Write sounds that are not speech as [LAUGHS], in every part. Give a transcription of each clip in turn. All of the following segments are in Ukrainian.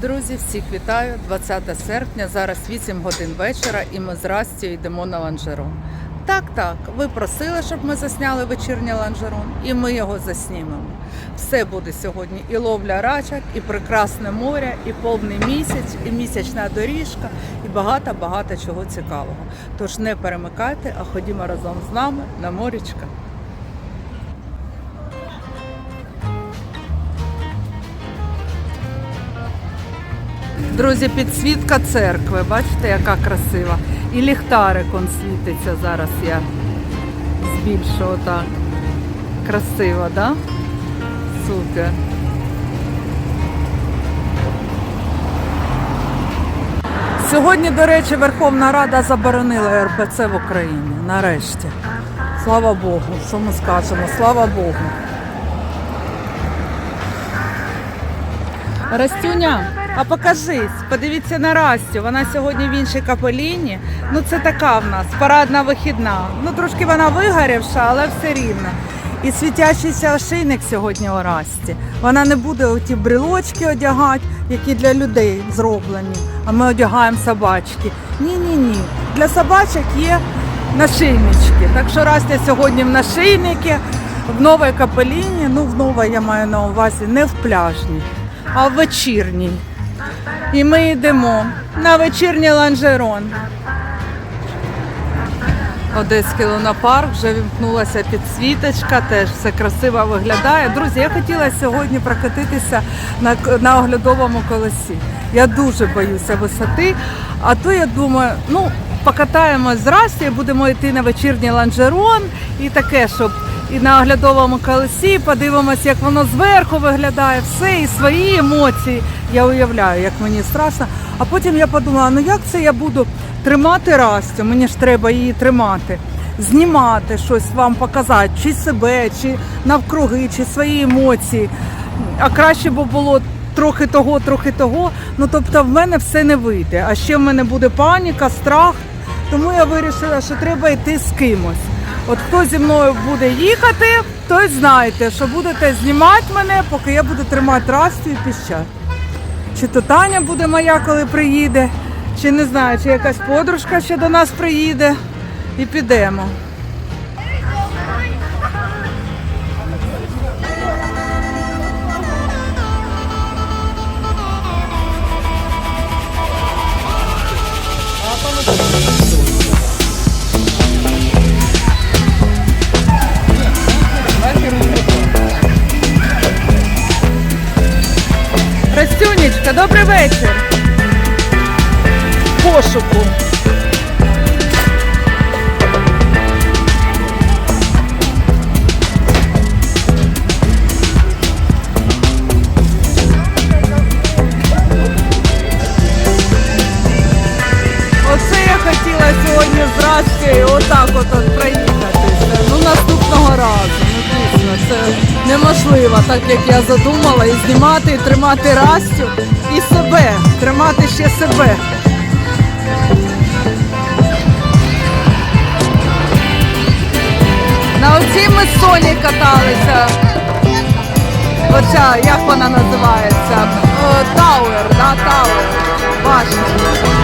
Друзі, всіх вітаю! 20 серпня, зараз 8 годин вечора, і ми з Растю йдемо на ланжерон. Так, так, ви просили, щоб ми засняли вечірній ланжерон, і ми його заснімемо. Все буде сьогодні: і ловля рачок, і прекрасне море, і повний місяць, і місячна доріжка, і багато-багато чого цікавого. Тож не перемикайте, а ходімо разом з нами на морічка. Друзі, підсвітка церкви, бачите, яка красива. І ліхтарик он світиться зараз я збільшу отак. Красиво, да? Супер. Сьогодні, до речі, Верховна Рада заборонила РПЦ в Україні. Нарешті. Слава Богу, що ми скажемо? Слава Богу. Растюня, а покажись, подивіться на Растю. Вона сьогодні в іншій капеліні. Ну це така в нас парадна вихідна. Ну трошки вона вигорівша, але все рівно. І світящийся ошейник сьогодні у Расті. Вона не буде оті брелочки одягати, які для людей зроблені. А ми одягаємо собачки. Ні, ні, ні. Для собачок є нашийнички. Так що Растя сьогодні в нашийники, в новій капеліні. Ну, в новій я маю на увазі, не в пляжній а в вечірній. І ми йдемо на вечірній ланжерон. Одеський лунопарк, вже вімкнулася підсвіточка, теж все красиво виглядає. Друзі, я хотіла сьогодні прокатитися на, на оглядовому колесі. Я дуже боюся висоти, а то я думаю, ну, покатаємось з Расті, будемо йти на вечірній ланжерон і таке, щоб і на оглядовому колесі, подивимось, як воно зверху виглядає, все, і свої емоції. Я уявляю, як мені страшно. А потім я подумала, ну як це я буду тримати Растю, мені ж треба її тримати, знімати щось вам показати, чи себе, чи навкруги, чи свої емоції. А краще б було трохи того, трохи того. Ну тобто в мене все не вийде. А ще в мене буде паніка, страх. Тому я вирішила, що треба йти з кимось. От хто зі мною буде їхати, той знаєте, що будете знімати мене, поки я буду тримати расту і піщати. Чи то Таня буде моя, коли приїде, чи не знаю, чи якась подружка ще до нас приїде і підемо. Растюнечка, добрий вечір. Пошуку. Оце я хотіла сьогодні здрасти отак от, от проїхатися. Ну наступного разу. Ну дійсно, це неможливо, так як я задумала, і знімати, і тримати Растю, і себе, тримати ще себе. На оцій ми Соні каталися. Оця, як вона називається? Тауер, да, Тауер. Башня.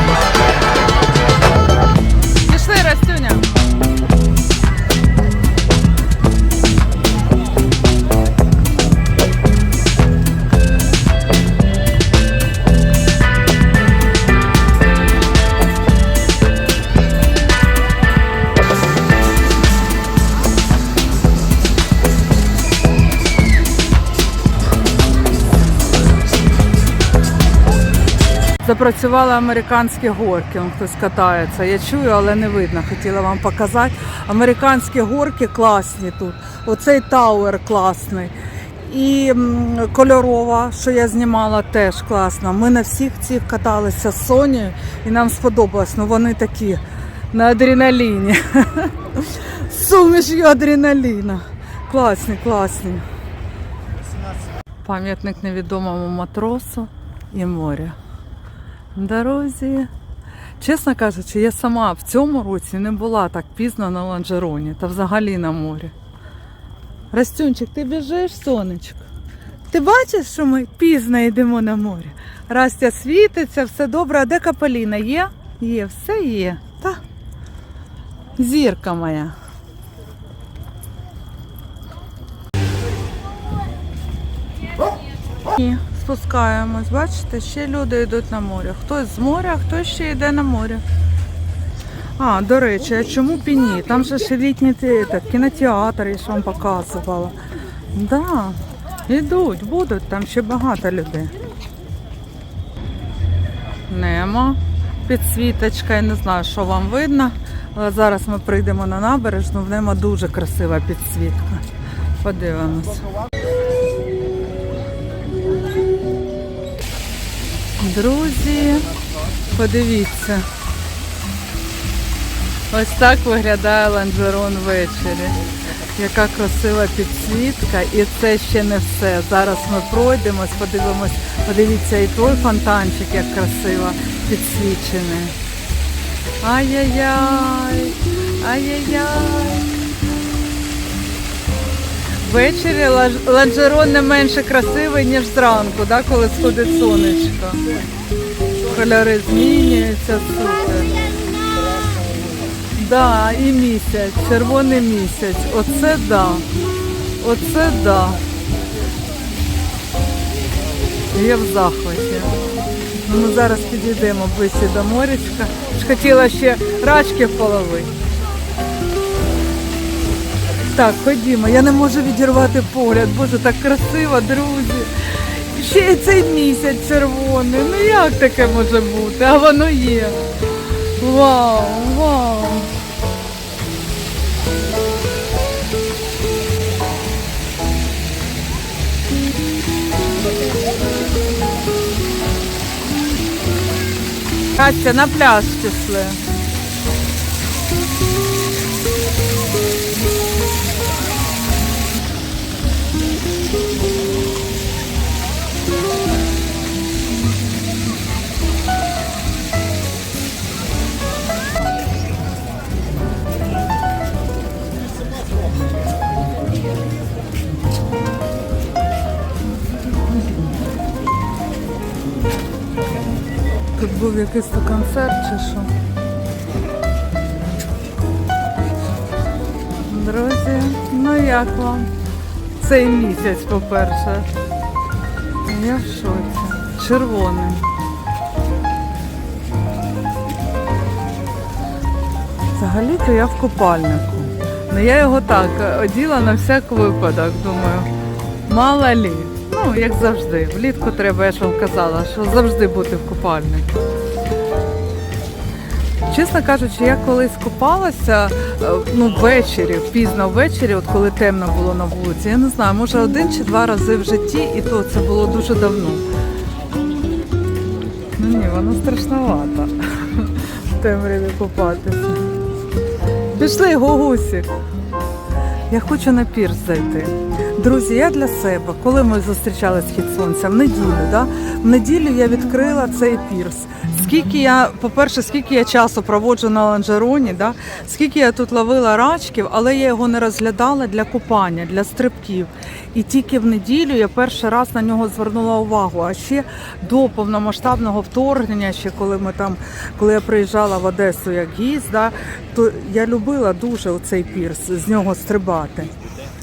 Запрацювали американські горки. Хтось катається. Я чую, але не видно. Хотіла вам показати. Американські горки класні тут. Оцей тауер класний. І кольорова, що я знімала, теж класна. Ми на всіх цих каталися з Сонією і нам сподобалось. Ну вони такі на адреналіні. З [LAUGHS] Суміш'ю адреналіна. Класні, класні. Пам'ятник невідомому матросу і моря дорозі. Чесно кажучи, я сама в цьому році не була так пізно на ланжероні та взагалі на морі. Растюнчик, ти біжиш, сонечко? Ти бачиш, що ми пізно йдемо на море? Растя світиться, все добре. А де Капеліна? Є? Є, все є. Та. Зірка моя. Ні, спускаємось. Бачите, ще люди йдуть на море. Хтось з моря, хтось ще йде на море. А, до речі, а чому піні? Там же ще літній те- те, кінотеатр, я ж вам показувала. Да, ідуть, будуть, там ще багато людей. Немо. Підсвіточка, я не знаю, що вам видно. Але зараз ми прийдемо на набережну, в немо дуже красива підсвітка. Подивимось. Друзі, подивіться. Ось так виглядає ланжерон ввечері. Яка красива підсвітка, і це ще не все. Зараз ми пройдемось, подивимось, подивіться, і той фонтанчик, як красиво підсвічений. Ай-яй-яй, ай-яй-яй. Ввечері ланжерон не менше красивий, ніж зранку, да, коли сходить сонечко. Кольори змінюються, супер. Да, і місяць, червоний місяць. Оце да. Оце да. Я в захваті. Ну, Ми зараз підійдемо ближче до. Хотіла ще рачки половити. Так, ходімо. Я не можу відірвати погляд. Боже, так красиво, друзі. Ще й цей місяць червоний. Ну як таке може бути? А воно є. Вау, вау. Катя, на пляж пішли. Був якийсь то концерт чи що. Друзі, ну як вам? Цей місяць, по-перше. Я в шоці. Червоний. Взагалі-то я в купальнику. Ну я його так оділа на всяк випадок, думаю. Мало лі. Ну, як завжди. Влітку треба, я ж вам казала, що завжди бути в купальнику. Чесно кажучи, я колись купалася е, ну, ввечері, пізно ввечері, от коли темно було на вулиці. Я не знаю, може один чи два рази в житті, і то це було дуже давно. Ну ні, воно страшновато в темряві купатися. Пішли, гугусік. Я хочу на пірс зайти. Друзі, я для себе, коли ми зустрічали схід сонця, в неділю, да? в неділю я відкрила цей пірс. Скільки я, по-перше, скільки я часу проводжу на ланжероні, да? скільки я тут ловила рачків, але я його не розглядала для купання, для стрибків. І тільки в неділю я перший раз на нього звернула увагу. А ще до повномасштабного вторгнення, ще коли ми там, коли я приїжджала в Одесу як гість, да, то я любила дуже цей пірс, з нього стрибати.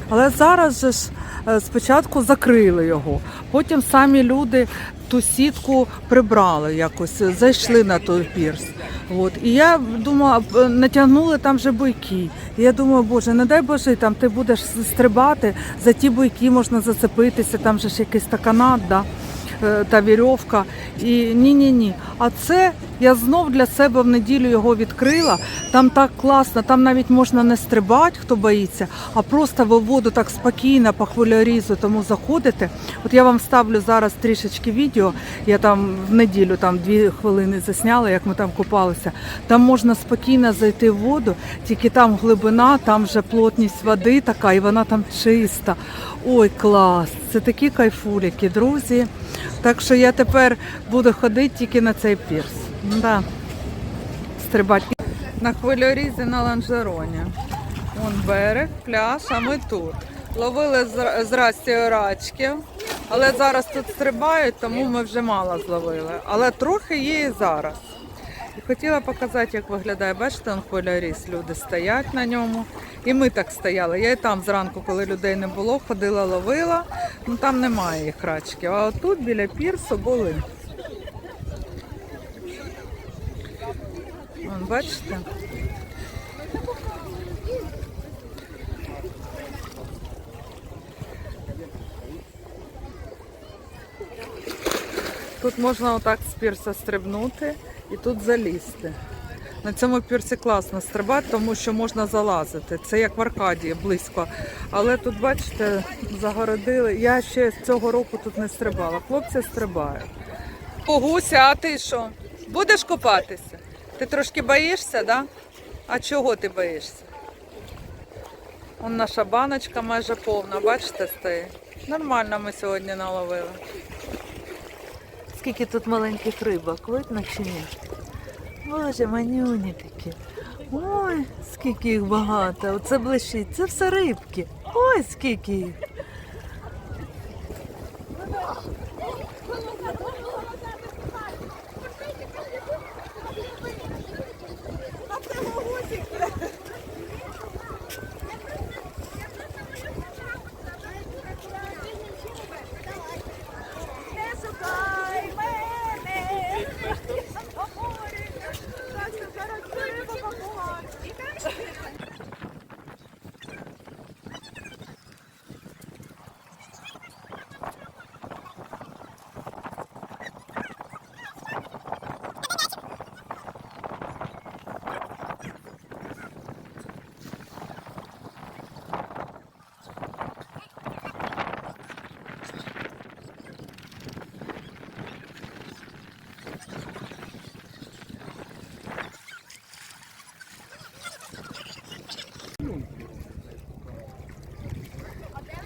Але зараз же ж е, спочатку закрили його, потім самі люди ту сітку прибрали якось, е, зайшли на той пірс. От. І я думала, натягнули там вже бойки. І я думаю, боже, не дай Боже, там ти будеш стрибати, за ті бойки можна зацепитися, там же ж якийсь та канат, да? Е, та вірьовка. І ні-ні ні. А це я знов для себе в неділю його відкрила. Там так класно, там навіть можна не стрибати, хто боїться, а просто в воду так спокійно по хвилярізу тому заходити. От я вам ставлю зараз трішечки відео. Я там в неділю там дві хвилини засняла, як ми там купалися. Там можна спокійно зайти в воду, тільки там глибина, там вже плотність води така, і вона там чиста. Ой, клас! Це такі кайфуліки, друзі. Так що я тепер буду ходити тільки на цей пірс. Да. Стрибати. На хвильорізі на ланжероні. Вон берег, пляж, а ми тут. Ловили з, з рачки. Але зараз тут стрибають, тому ми вже мало зловили. Але трохи є і зараз. І хотіла показати, як виглядає. Бачите, он поля люди стоять на ньому. І ми так стояли. Я і там зранку, коли людей не було, ходила, ловила. Ну там немає їх рачків. А отут біля пірсу були. Вон, бачите? Тут можна отак з пірса стрибнути і тут залізти. На цьому пірсі класно стрибати, тому що можна залазити. Це як в Аркадії близько. Але тут, бачите, загородили. Я ще з цього року тут не стрибала. Хлопці стрибають. О, Гуся, а ти що? Будеш купатися? Ти трошки боїшся. Да? А чого ти боїшся? Он наша баночка майже повна, бачите, стоїть. Нормально ми сьогодні наловили. Скільки тут маленьких рибок, видно чи ні? Боже, манюні такі. Ой, скільки їх багато. Оце блищить. Це все рибки. Ой, скільки їх.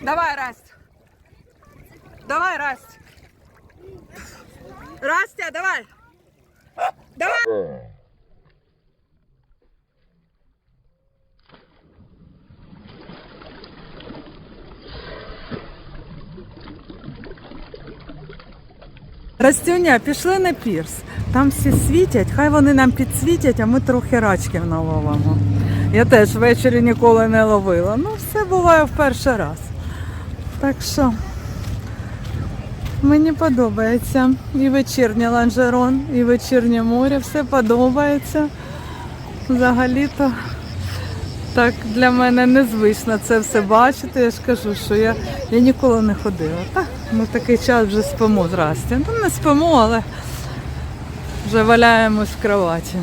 Давай, Расть. Давай, Расть. Растя, давай. Давай. Растюня, пішли на пірс. Там всі світять, хай вони нам підсвітять, а ми трохи рачків наловимо. Я теж ввечері ніколи не ловила. Ну, все буває в перший раз. Так що мені подобається. І вечірній ланжерон, і вечірнє море, все подобається. Взагалі-то так для мене незвично це все бачити. Я ж кажу, що я, я ніколи не ходила. Так, ми такий час вже спимо здрасте. Ну не спимо, але вже валяємось в кроваті.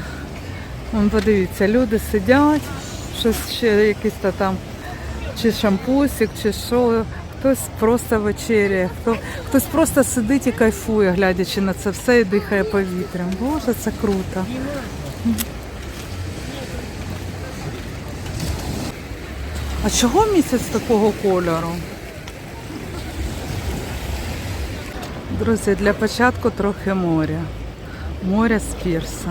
Вон, подивіться, люди сидять, щось ще якийсь там, чи шампусик, чи що. Хтось просто вечеряє, хто, хтось просто сидить і кайфує, глядячи на це все і дихає повітрям. Боже, це круто. А чого місяць такого кольору? Друзі, для початку трохи моря. Море з пірса.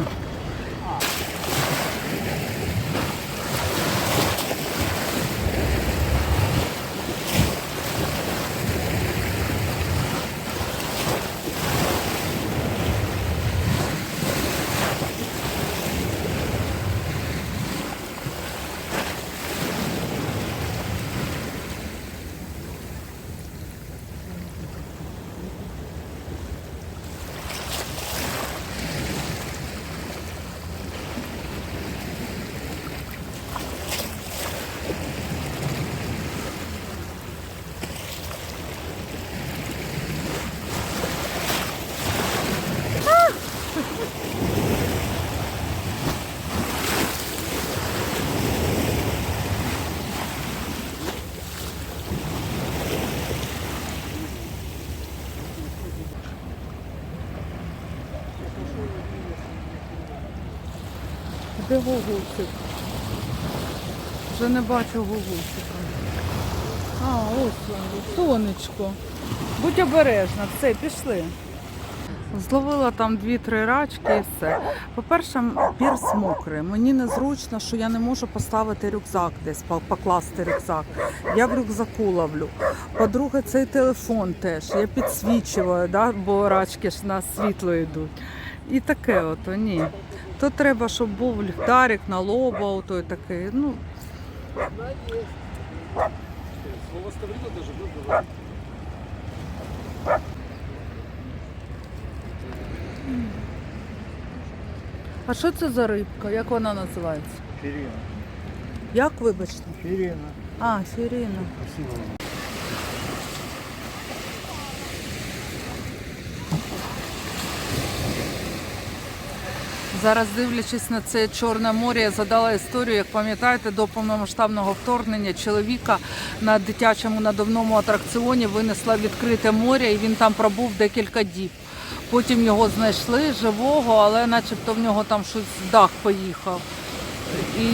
Де гугусик? Вже не бачу гугусика. А, ось він, сонечко. Будь обережна, все, пішли. Зловила там дві-три рачки і все. По-перше, пірс мокрий. Мені незручно, що я не можу поставити рюкзак десь, покласти рюкзак. Я в рюкзаку ловлю. По-друге, цей телефон теж. Я підсвічую, да? бо рачки ж на світло йдуть. І таке ото ні. То треба, щоб був ліхтарик на лоба, ото і такий. Ну, Слово ставрила даже выбрала. а що це за рибка? Як вона називається? Ферина. Як вибачте? Ферина. А, сіріна. Красиво. Зараз дивлячись на це Чорне море, я задала історію, як пам'ятаєте, до повномасштабного вторгнення чоловіка на дитячому надувному атракціоні винесла відкрите море, і він там пробув декілька діб. Потім його знайшли живого, але начебто в нього там щось дах поїхав. І,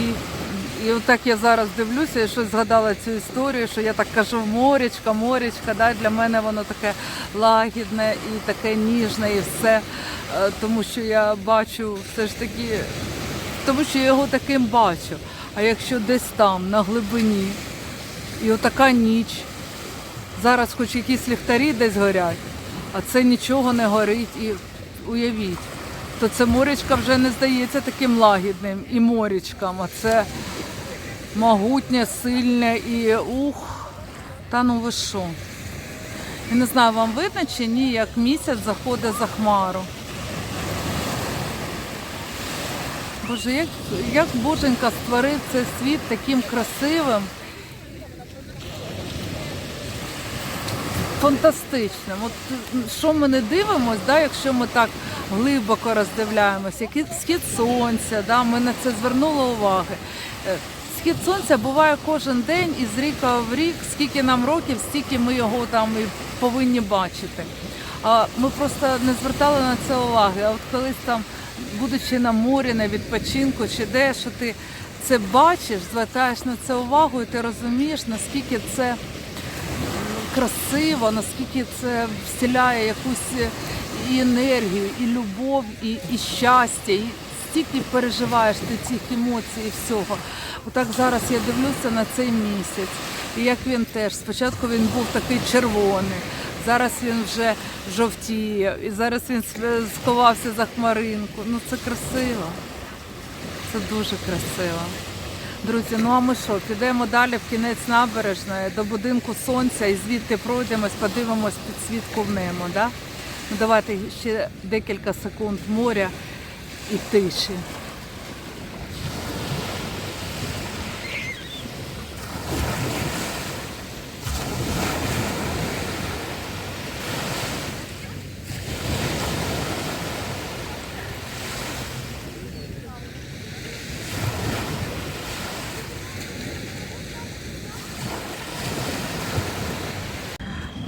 і отак я зараз дивлюся, і щось згадала цю історію, що я так кажу морячка, морячка. Да? Для мене воно таке лагідне і таке ніжне, і все. Е, Тому що я бачу все ж таки, тому що я його таким бачу. А якщо десь там, на глибині, і отака ніч, зараз хоч якісь ліхтарі десь горять, а це нічого не горить. І уявіть, то це морячка вже не здається таким лагідним і морячкам, а це могутнє, сильне і ух, та ну ви що. Я не знаю, вам видно чи ні, як місяць заходить за хмару. Боже, як, як Боженька створив цей світ таким красивим. Фантастичним. От що ми не дивимося, да, якщо ми так глибоко роздивляємося, який схід сонця, да, ми на це звернули уваги. Схід сонця буває кожен день і з ріка в рік, скільки нам років, стільки ми його там і повинні бачити. Ми просто не звертали на це уваги. А от колись там, будучи на морі, на відпочинку чи де, що ти це бачиш, звертаєш на це увагу, і ти розумієш, наскільки це красиво, наскільки це вселяє якусь і енергію, і любов, і, і щастя, і стільки переживаєш ти цих емоцій і всього. Отак зараз я дивлюся на цей місяць. І як він теж. Спочатку він був такий червоний, зараз він вже жовтіє, і зараз він сховався за хмаринку. Ну це красиво. Це дуже красиво. Друзі, ну а ми що, підемо далі в кінець набережної до будинку сонця і звідти пройдемось, подивимось підсвітку в небо, да? Ну давайте ще декілька секунд моря і тиші.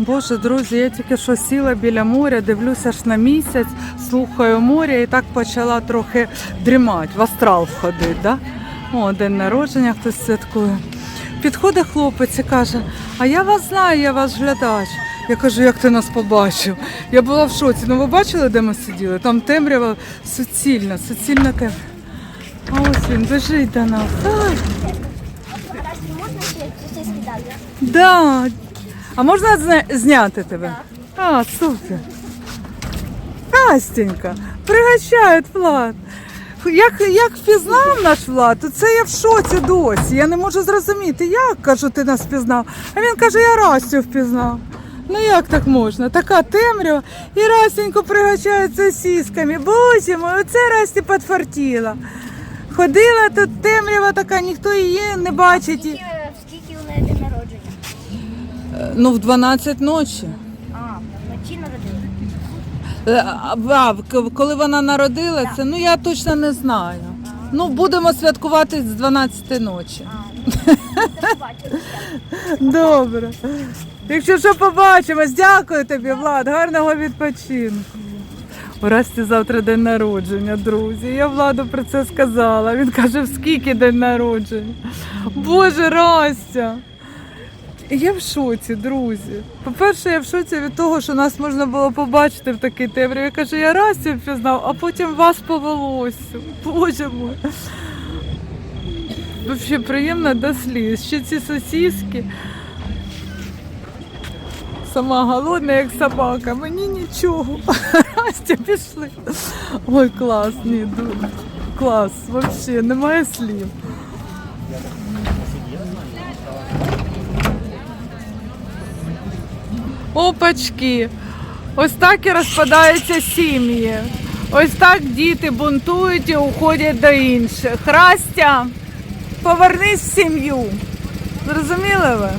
Боже, друзі, я тільки що сіла біля моря, дивлюся ж на місяць, слухаю море і так почала трохи дрімати, в астрал входить. Да? О, день народження хтось святкує. Підходить хлопець і каже: А я вас знаю, я ваш глядач. Я кажу, як ти нас побачив? Я була в шоці. Ну ви бачили, де ми сиділи? Там темрява суцільна, суцільна темрява. А ось він біжить до нас. Це? Да. А можна зня- зняти тебе? А, супер. Настенька, пригощають Влад. Як, як впізнав наш Влад, то це я в шоці досі. Я не можу зрозуміти, як кажу, ти нас впізнав. А він каже, я Растю впізнав. Ну як так можна? Така темрява і Растеньку пригощають сосісками. Боже мой, оце Расті підфартіла. Ходила тут темрява така, ніхто її не бачить. Скільки, у неї? Ну, в 12 ночі. А, вночі народили. Е, А, коли вона народилася, ну я точно не знаю. Ну, будемо святкувати з 12 ночі. [LAUGHS] Бачу. Добре. Якщо що побачимось, дякую тобі, Влад. Гарного відпочинку. У Расті завтра день народження, друзі. Я Владу про це сказала. Він каже, в скільки день народження. Боже, Растя. Я в шоці, друзі. По-перше, я в шоці від того, що нас можна було побачити в такий темряві. Я кажу, я Расю впізнав, а потім вас по волосю. Боже мой. Взагалі приємно до сліз. Ще ці сосиски. Сама голодна, як собака. Мені нічого. [LAUGHS] Настя, пішли. Ой, клас, ні, клас. Взагалі, немає слів. Опачки. Ось так і розпадаються сім'ї. Ось так діти бунтують і уходять до інших. Храстя, повернись в сім'ю. Зрозуміли ви?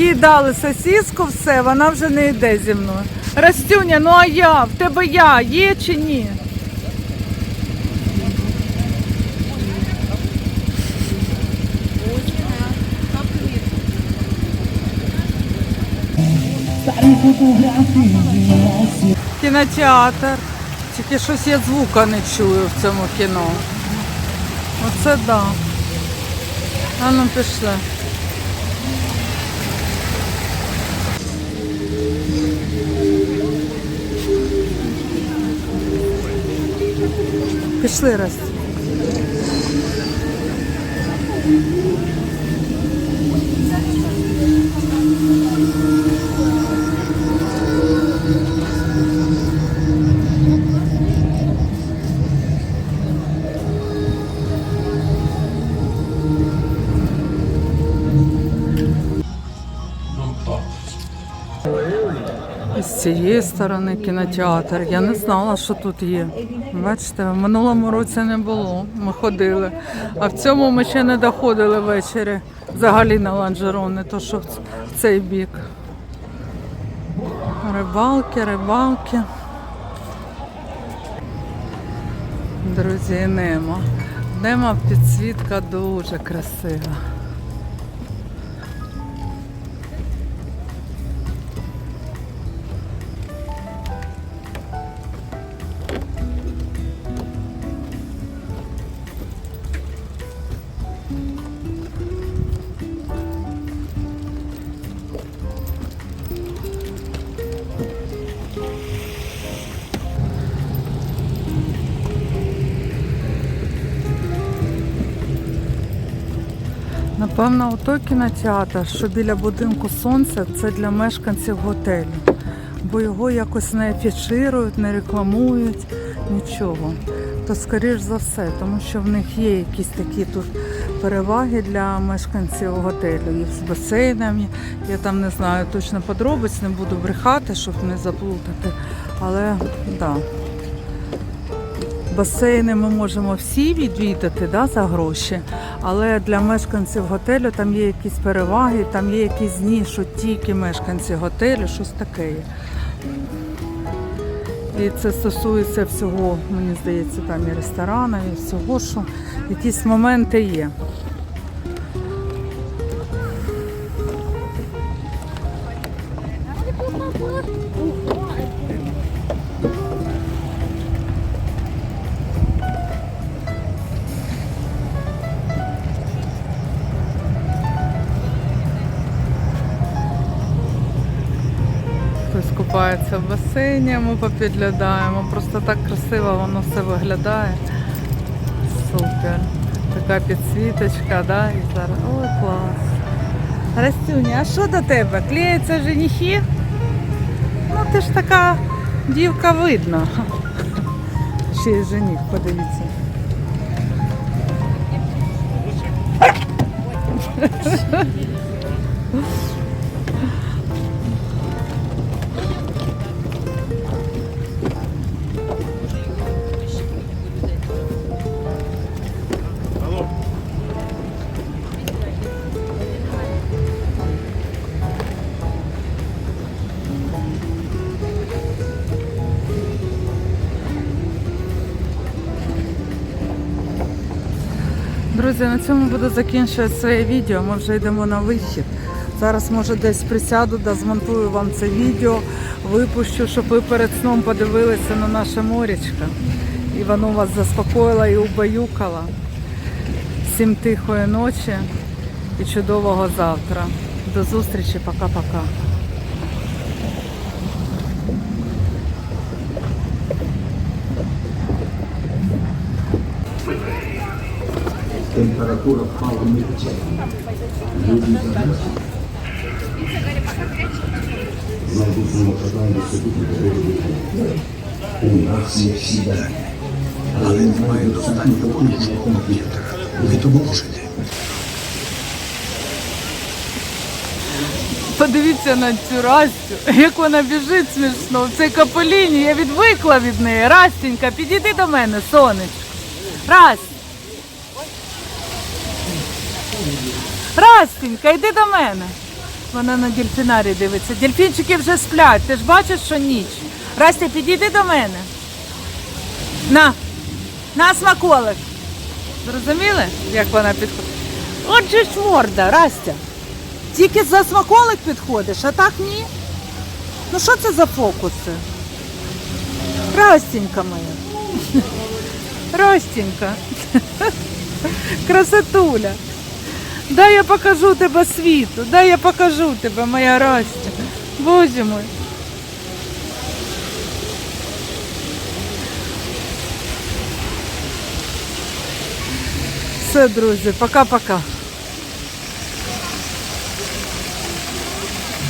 Їй дали сосіску, все, вона вже не йде зі мною. Растюня, ну а я? В тебе я є чи ні? Кінотеатр. Тільки щось я звука не чую в цьому кіно. Оце да. А ну пішли. Пішли раз. Цієї сторони кінотеатр. Я не знала, що тут є. Бачите, в минулому році не було. Ми ходили. А в цьому ми ще не доходили ввечері. Взагалі на ланжерон, не то що в цей бік. Рибалки, рибалки. Друзі, нема. Нема підсвітка дуже красива. Напевно, той кінотеатр, що біля будинку сонця, це для мешканців готелю. Бо його якось не афіширують, не рекламують, нічого. То скоріш за все, тому що в них є якісь такі тут переваги для мешканців готелю. І з басейнами. Я там не знаю точно подробиць, не буду брехати, щоб не заплутати. Але. Да. Басейни ми можемо всі відвідати да, за гроші, але для мешканців готелю там є якісь переваги, там є якісь дні, що тільки мешканці готелю, щось таке. І це стосується всього, мені здається, там і ресторанів, і всього, що якісь моменти є. Купається в басейні, ми попідглядаємо. Просто так красиво воно все виглядає. Супер. Така підсвіточка, да? І зараз. Ой, клас. Растюня, а що до тебе? Клеються женихи? Ну ти ж така дівка видно. Ще й жених, подивіться. Друзі, на цьому буду закінчувати своє відео. Ми вже йдемо на вихід. Зараз, може, десь присяду, да змонтую вам це відео, випущу, щоб ви перед сном подивилися на наше морячко. І воно вас заспокоїло і убаюкало. Всім тихої ночі і чудового завтра. До зустрічі, пока-пока. Температура впала миттєво. Люди замерзли. В майбутньому питанні сьогодні. У нас є всі дані. Але немає достатньо потужного комп'ютера. Ви допоможете. Подивіться на цю Растю, як вона біжить смішно в цій каполіні. Я відвикла від неї. Растенька, підійди до мене, сонечко. Расть. Растенька, йди до мене. Вона на дельфінарі дивиться. Дельфінчики вже сплять. Ти ж бачиш, що ніч. Растя, підійди до мене. На, на смаколик. Зрозуміли, як вона підходить? Отже ж морда, Растя. Тільки за смаколик підходиш, а так ні. Ну що це за фокуси? Ростенька моя. Ростенька. [LAUGHS] Красотуля. Дай я покажу тебе світу, дай я покажу тебе, моя Растя. Боже мой. Все, друзі, пока-пока.